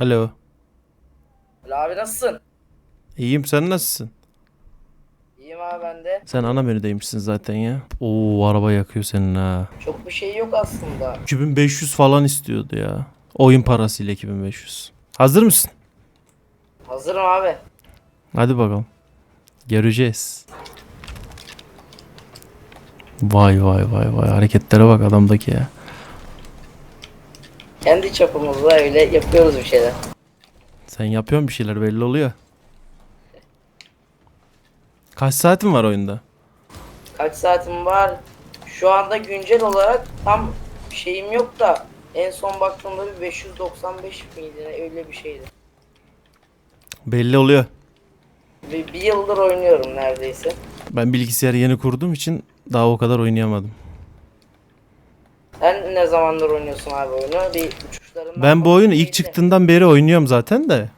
Alo abi nasılsın? İyiyim sen nasılsın? İyiyim abi ben de. Sen ana menüdeymişsin zaten ya. Oo araba yakıyor senin ha. Çok bir şey yok aslında. 2500 falan istiyordu ya. Oyun parasıyla 2500. Hazır mısın? Hazırım abi. Hadi bakalım. Göreceğiz. Vay vay vay vay hareketlere bak adamdaki ya. Kendi çapımızda öyle yapıyoruz bir şeyler. Sen yapıyorsun bir şeyler belli oluyor. Kaç saatin var oyunda? Kaç saatim var? Şu anda güncel olarak tam şeyim yok da en son baktığımda bir 595 miydi ne öyle bir şeydi. Belli oluyor. Bir, bir yıldır oynuyorum neredeyse. Ben bilgisayarı yeni kurduğum için daha o kadar oynayamadım. Sen ne zamandır oynuyorsun abi oyunu? Bir uçuşlarından Ben bu oyunu ilk çıktığından beri oynuyorum zaten de.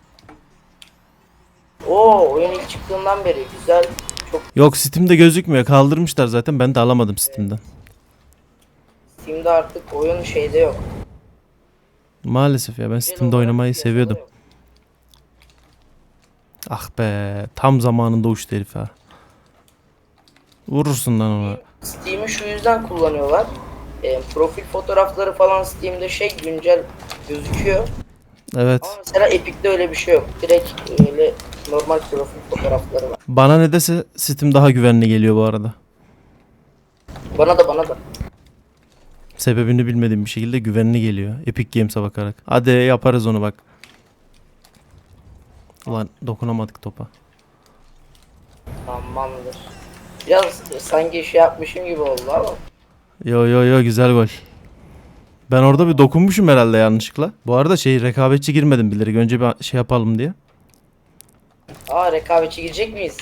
Oo oyun ilk çıktığından beri güzel. Çok Yok Steam'de gözükmüyor. Kaldırmışlar zaten. Ben de alamadım Steam'den. Steam'de artık oyun şeyde yok. Maalesef ya ben Steam'de oynamayı piyasada seviyordum. yok. Ah be tam zamanında uçtu herif ha. Vurursun lan ona. Steam'i şu yüzden kullanıyorlar. E, profil fotoğrafları falan Steam'de şey güncel gözüküyor. Evet. Ama mesela Epic'te öyle bir şey yok. Direkt öyle normal profil fotoğrafları var. Bana ne dese Steam daha güvenli geliyor bu arada. Bana da bana da. Sebebini bilmediğim bir şekilde güvenli geliyor. Epic Games'e bakarak. Hadi yaparız onu bak. Ulan dokunamadık topa. Tamamdır. Biraz sanki şey yapmışım gibi oldu ama. Yo yo yo güzel gol. Ben orada bir dokunmuşum herhalde yanlışlıkla. Bu arada şey rekabetçi girmedim bilerek. Önce bir şey yapalım diye. Aa rekabetçi girecek miyiz?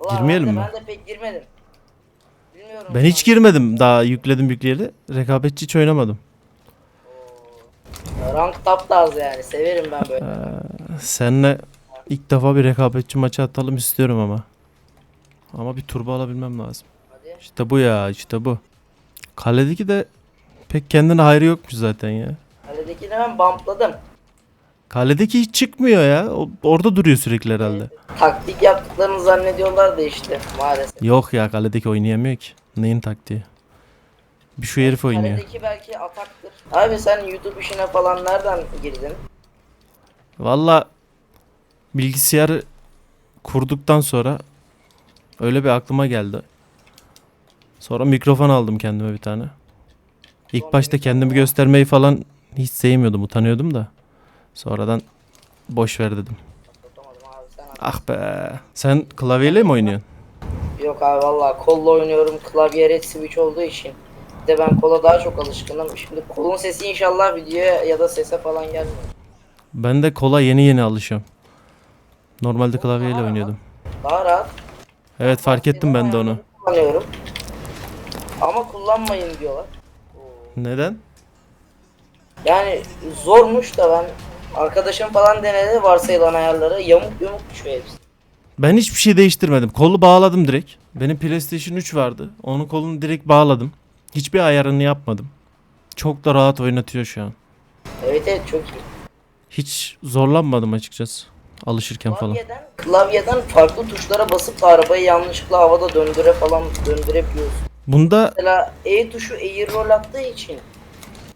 Ulan Girmeyelim ben de, mi? Ben de pek girmedim. Bilmiyorum. Ben hiç girmedim daha yükledim yükleyeli. Rekabetçi hiç oynamadım. Rank top da az yani. Severim ben böyle. Seninle ilk defa bir rekabetçi maçı atalım istiyorum ama. Ama bir turbo alabilmem lazım. Hadi. İşte bu ya işte bu. Kaledeki de pek kendine hayrı yokmuş zaten ya. Kaledekini ben bumpladım. Kaledeki hiç çıkmıyor ya. O, orada duruyor sürekli herhalde. Taktik yaptıklarını zannediyorlar da işte maalesef. Yok ya kaledeki oynayamıyor ki. Neyin taktiği? Bir şu herif oynuyor. Kaledeki belki ataktır. Abi sen YouTube işine falan nereden girdin? Valla bilgisayarı kurduktan sonra öyle bir aklıma geldi. Sonra mikrofon aldım kendime bir tane. İlk başta kendimi göstermeyi falan hiç sevmiyordum, utanıyordum da. Sonradan boş ver dedim. Ah be. Sen klavyeyle mi oynuyorsun? Yok abi valla kolla oynuyorum klavye red switch olduğu için. Bir de ben kola daha çok alışkınım. Şimdi kolun sesi inşallah videoya ya da sese falan gelmiyor. Ben de kola yeni yeni alışıyorum. Normalde klavyeyle oynuyordum. Daha rahat. Evet fark ettim ben de onu. Kullanmayın diyorlar. Neden? Yani zormuş da ben arkadaşım falan denedi varsayılan ayarları yamuk yumuk düşüyor hepsi. Ben hiçbir şey değiştirmedim. Kolu bağladım direkt. Benim PlayStation 3 vardı. Onun kolunu direkt bağladım. Hiçbir ayarını yapmadım. Çok da rahat oynatıyor şu an. Evet evet çok iyi. Hiç zorlanmadım açıkçası. Alışırken falan. Klavyeden, klavyeden farklı tuşlara basıp da arabayı yanlışlıkla havada döndüre falan döndürebiliyorsun. Bunda Mesela E tuşu air roll attığı için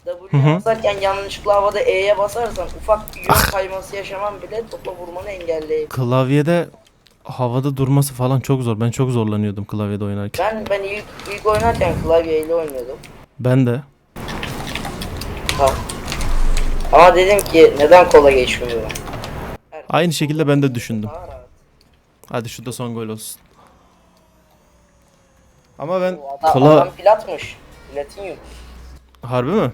W'ye basarken yanlışlıkla havada E'ye basarsan ufak bir yön kayması yaşaman bile topa vurmanı engelleyebilir. klavyede havada durması falan çok zor. Ben çok zorlanıyordum klavyede oynarken. Ben ben ilk ilk oynarken klavyeyle oynuyordum. Ben de. Ha. Ama dedim ki neden kola geçmiyorum? Aynı şekilde ben de düşündüm. Daha rahat. Hadi şu da son gol olsun. Ama ben O adam, kola adam platmış. Platinyum. harbi mi?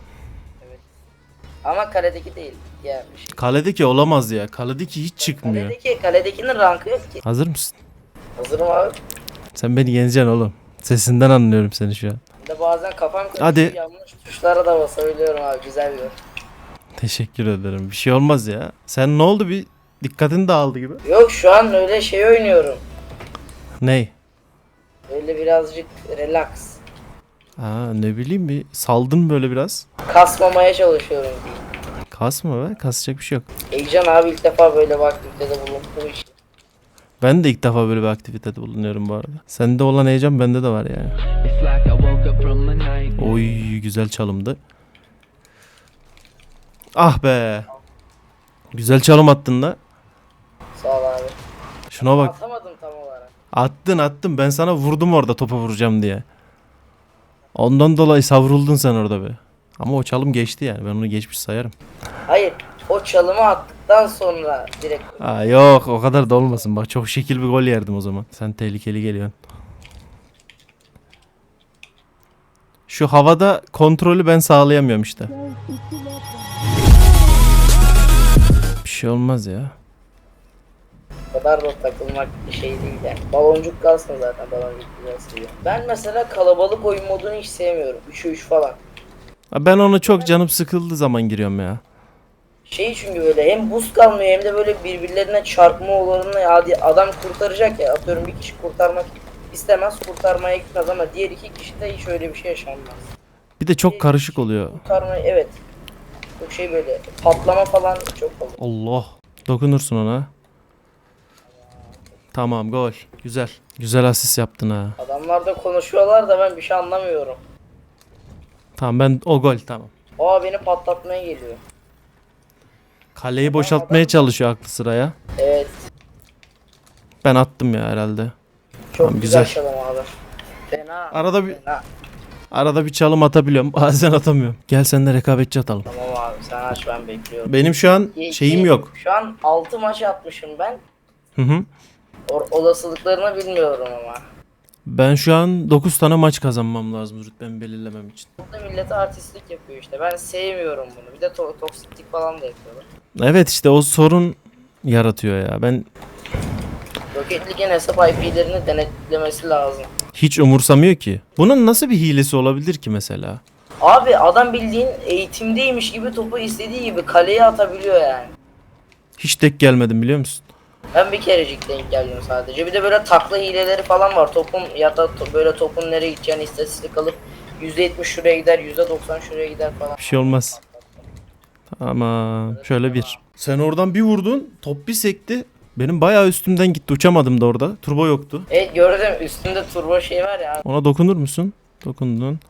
Ama kaledeki değil. Bir şey. Kaledeki olamaz ya. Kaledeki hiç çıkmıyor. Kaledeki, kaledekinin rankı yok ki. Hazır mısın? Hazırım abi. Sen beni yeneceksin oğlum. Sesinden anlıyorum seni şu an. Bir de bazen kafam karışıyor. Hadi. Yanlış tuşlara da basabiliyorum abi. Güzel bir oyun. Teşekkür ederim. Bir şey olmaz ya. Sen ne oldu bir dikkatin dağıldı gibi. Yok şu an öyle şey oynuyorum. Ney? Öyle birazcık relax. Ha ne bileyim bir saldın böyle biraz. Kasmamaya çalışıyorum. Kasma be kasacak bir şey yok. Heyecan abi ilk defa böyle bir aktivitede bulunduğu için. Ben de ilk defa böyle bir aktivitede bulunuyorum bu arada. Sende olan heyecan bende de var yani. Oy güzel çalımdı. Ah be. Güzel çalım attın da. Sağ ol abi. Şuna bak. Attın attın. Ben sana vurdum orada topa vuracağım diye. Ondan dolayı savruldun sen orada be. Ama o çalım geçti yani. Ben onu geçmiş sayarım. Hayır o çalımı attıktan sonra direkt Aa, yok o kadar da olmasın. Bak çok şekil bir gol yerdim o zaman. Sen tehlikeli geliyorsun. Şu havada kontrolü ben sağlayamıyorum işte. Bir şey olmaz ya. Kadar da takılmak bir şey değil yani. Baloncuk kalsın zaten baloncuk güzel seviyor. Ben mesela kalabalık oyun modunu hiç sevmiyorum. 3'e 3 falan. Ben onu çok canım sıkıldığı zaman giriyorum ya. Şey çünkü böyle hem buz kalmıyor hem de böyle birbirlerine çarpma olanını hadi adam kurtaracak ya atıyorum bir kişi kurtarmak istemez kurtarmaya gitmez ama diğer iki kişide hiç öyle bir şey yaşanmaz. Bir de çok karışık oluyor. Kurtarmayı evet. Çok şey böyle patlama falan çok olur. Allah. Dokunursun ona. Tamam gol. Güzel. Güzel asist yaptın ha. Adamlar da konuşuyorlar da ben bir şey anlamıyorum. Tamam ben o gol tamam. Aa beni patlatmaya geliyor. Kaleyi boşaltmaya çalışıyor aklı sıraya. Evet. Ben attım ya herhalde. Çok Tamam, güzel, güzel. çalım abi. Fena. Arada bir Fena. arada bir çalım atabiliyorum. Bazen atamıyorum. Gel sen de rekabetçi atalım. Tamam abi sen aç ben bekliyorum. Benim şu an İyi, şeyim iyi. yok. Şu an 6 maç atmışım ben. Hı hı. O- olasılıklarını bilmiyorum ama. Ben şu an 9 tane maç kazanmam lazım rütbemi belirlemem için. Burada millete artistlik yapıyor işte. Ben sevmiyorum bunu. Bir de to- toksiklik falan da yapıyorlar. Evet işte o sorun yaratıyor ya. Ben Rocket League'in hesap IP'lerini denetlemesi lazım. hiç umursamıyor ki. Bunun nasıl bir hilesi olabilir ki mesela? Abi adam bildiğin eğitimdeymiş gibi topu istediği gibi kaleye atabiliyor yani. Hiç tek gelmedim biliyor musun? Ben bir kerecik denk geldim sadece. Bir de böyle takla hileleri falan var. Topun ya da to- böyle topun nereye gideceğini istatistik alıp %70 şuraya gider, %90 şuraya gider falan. Bir şey olmaz. Tamam. Şöyle bir. Sen oradan bir vurdun. Top bir sekti. Benim bayağı üstümden gitti. Uçamadım da orada. Turbo yoktu. Evet gördüm üstünde turbo şey var ya. Ona dokunur musun? Dokundun.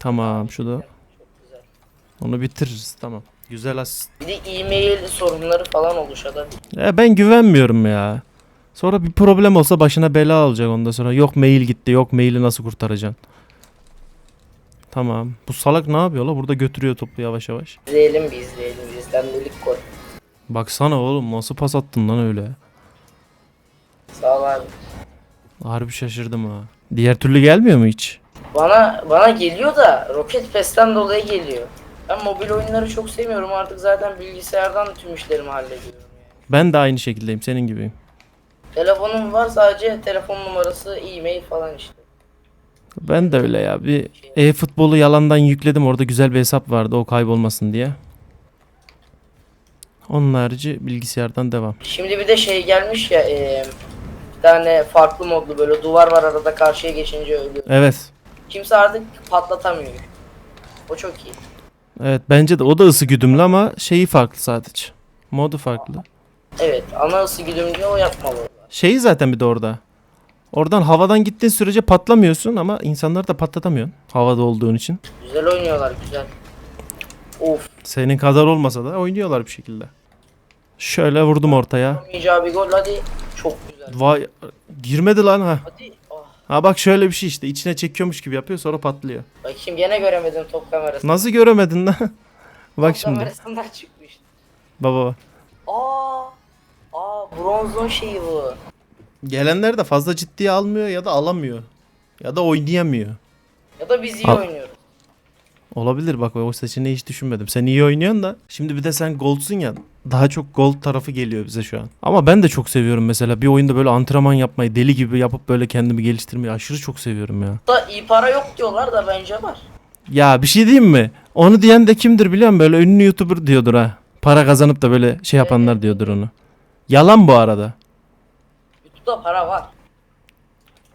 Tamam şurada. güzel. Onu bitiririz. Tamam. Güzel asist. Bir de e-mail sorunları falan oluşabilir. Ya ben güvenmiyorum ya. Sonra bir problem olsa başına bela olacak ondan sonra. Yok mail gitti. Yok maili nasıl kurtaracaksın? Tamam. Bu salak ne yapıyor la? Burada götürüyor topu yavaş yavaş. İzleyelim bir izleyelim. Bizden delik koy. Baksana oğlum nasıl pas attın lan öyle. Sağ ol abi. Harbi şaşırdım ha. Diğer türlü gelmiyor mu hiç? Bana bana geliyor da Rocket Pass'ten dolayı geliyor. Ben mobil oyunları çok sevmiyorum artık zaten bilgisayardan tüm işlerimi hallediyorum yani. Ben de aynı şekildeyim senin gibiyim. Telefonum var sadece telefon numarası, e-mail falan işte. Ben de öyle ya. Bir e-futbolu yalandan yükledim. Orada güzel bir hesap vardı o kaybolmasın diye. Onun harici bilgisayardan devam. Şimdi bir de şey gelmiş ya e, bir tane farklı modlu böyle duvar var arada karşıya geçince ölüyor. Evet. Kimse artık patlatamıyor. O çok iyi. Evet bence de o da ısı güdümlü ama şeyi farklı sadece. Modu farklı. Evet ana ısı güdümlü o yapmalı. Şeyi zaten bir de orada. Oradan havadan gittiğin sürece patlamıyorsun ama insanları da patlatamıyorsun. Havada olduğun için. Güzel oynuyorlar güzel. Of. Senin kadar olmasa da oynuyorlar bir şekilde. Şöyle vurdum ortaya. Olmayacağı bir gol hadi. Çok güzel. Vay girmedi lan ha. Hadi. Ha bak şöyle bir şey işte içine çekiyormuş gibi yapıyor sonra patlıyor. Bakayım gene göremedim top kamerası. Nasıl göremedin lan? bak top şimdi. kamerasından çıkmış. Baba bak. Aa. Aa bronzun şeyi bu. Gelenler de fazla ciddiye almıyor ya da alamıyor. Ya da oynayamıyor. Ya da biz iyi Al. oynuyoruz. Olabilir bak o seçeneği hiç düşünmedim. Sen iyi oynuyorsun da. Şimdi bir de sen goldsun ya. Daha çok gold tarafı geliyor bize şu an. Ama ben de çok seviyorum mesela. Bir oyunda böyle antrenman yapmayı deli gibi yapıp böyle kendimi geliştirmeyi aşırı çok seviyorum ya. Da iyi para yok diyorlar da bence var. Ya bir şey diyeyim mi? Onu diyen de kimdir biliyor musun? Böyle ünlü YouTuber diyordur ha. Para kazanıp da böyle şey yapanlar diyordur onu. Yalan bu arada. YouTube'da para var.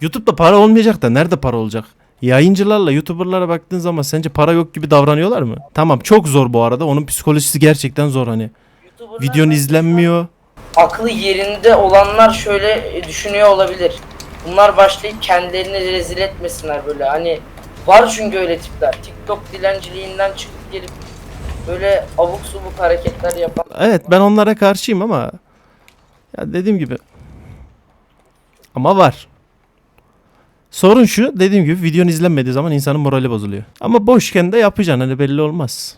YouTube'da para olmayacak da nerede para olacak? Yayıncılarla YouTuber'lara baktığın zaman sence para yok gibi davranıyorlar mı? Tamam çok zor bu arada. Onun psikolojisi gerçekten zor hani. YouTuber'lar Videon izlenmiyor. aklı yerinde olanlar şöyle düşünüyor olabilir. Bunlar başlayıp kendilerini rezil etmesinler böyle. Hani var çünkü öyle tipler. TikTok dilenciliğinden çıkıp gelip böyle abuk subuk hareketler yapan. Evet ben onlara karşıyım ama ya dediğim gibi ama var. Sorun şu dediğim gibi videon izlenmediği zaman insanın morali bozuluyor. Ama boşken de yapacaksın hani belli olmaz.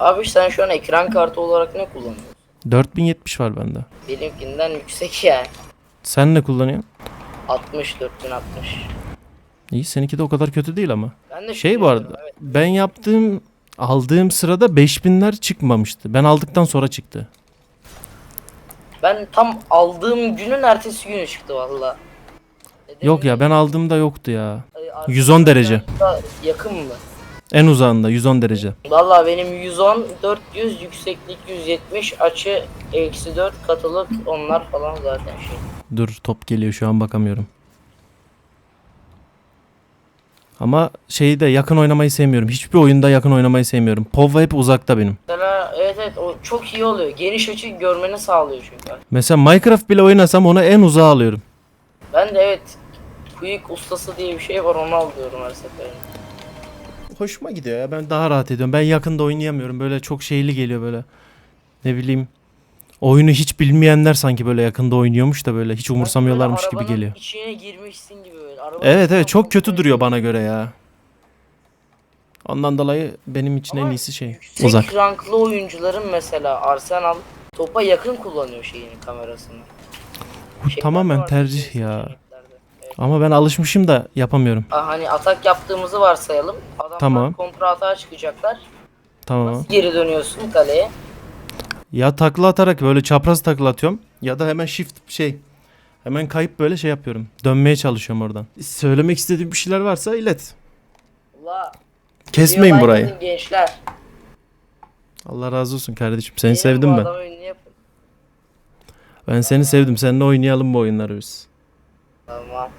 Abi sen şu an ekran kartı olarak ne kullanıyorsun? 4070 var bende. Benimkinden yüksek yani. Sen ne kullanıyorsun? 60 4060. İyi seninki de o kadar kötü değil ama. Ben de Şey bu arada evet. ben yaptığım aldığım sırada 5000'ler çıkmamıştı. Ben aldıktan sonra çıktı. Ben tam aldığım günün ertesi günü çıktı valla. Dedim Yok ya ben aldığımda yoktu ya. Ay, 110 derece. Yakın mı? En uzağında 110 derece. Valla benim 110, 400, yükseklik 170, açı eksi 4, katılık onlar falan zaten şey. Dur top geliyor şu an bakamıyorum. Ama şeyde yakın oynamayı sevmiyorum. Hiçbir oyunda yakın oynamayı sevmiyorum. POV hep uzakta benim. Mesela evet evet o çok iyi oluyor. Geniş açı görmeni sağlıyor çünkü. Mesela Minecraft bile oynasam onu en uzağa alıyorum. Ben de evet Quick ustası diye bir şey var onu alıyorum her seferinde. Hoşuma gidiyor ya. Ben daha rahat ediyorum. Ben yakında oynayamıyorum. Böyle çok şeyli geliyor böyle. Ne bileyim. Oyunu hiç bilmeyenler sanki böyle yakında oynuyormuş da böyle hiç umursamıyorlarmış gibi arabanın geliyor. içine girmişsin gibi böyle. Arabanın Evet içine evet çok kötü duruyor bana göre ya. Ondan dolayı benim için en Ama iyisi şey. Yüksek Uzak. ranklı oyuncuların mesela Arsenal topa yakın kullanıyor şeyini kamerasını. Bu Şeyler tamamen tercih ya. Evet. Ama ben alışmışım da yapamıyorum. Aa, Hani atak yaptığımızı varsayalım. Adamlar Tamam. kontra atağa çıkacaklar. Tamam. Nasıl geri dönüyorsun kaleye? Ya takla atarak böyle çapraz takla atıyorum ya da hemen shift şey hemen kayıp böyle şey yapıyorum. Dönmeye çalışıyorum oradan. Söylemek istediğim bir şeyler varsa ilet. Allah. Kesmeyin burayı. Gençler. Allah razı olsun kardeşim. Seni Benim sevdim ben. adamı. Ben seni sevdim. Seninle oynayalım bu oyunları biz. Tamam.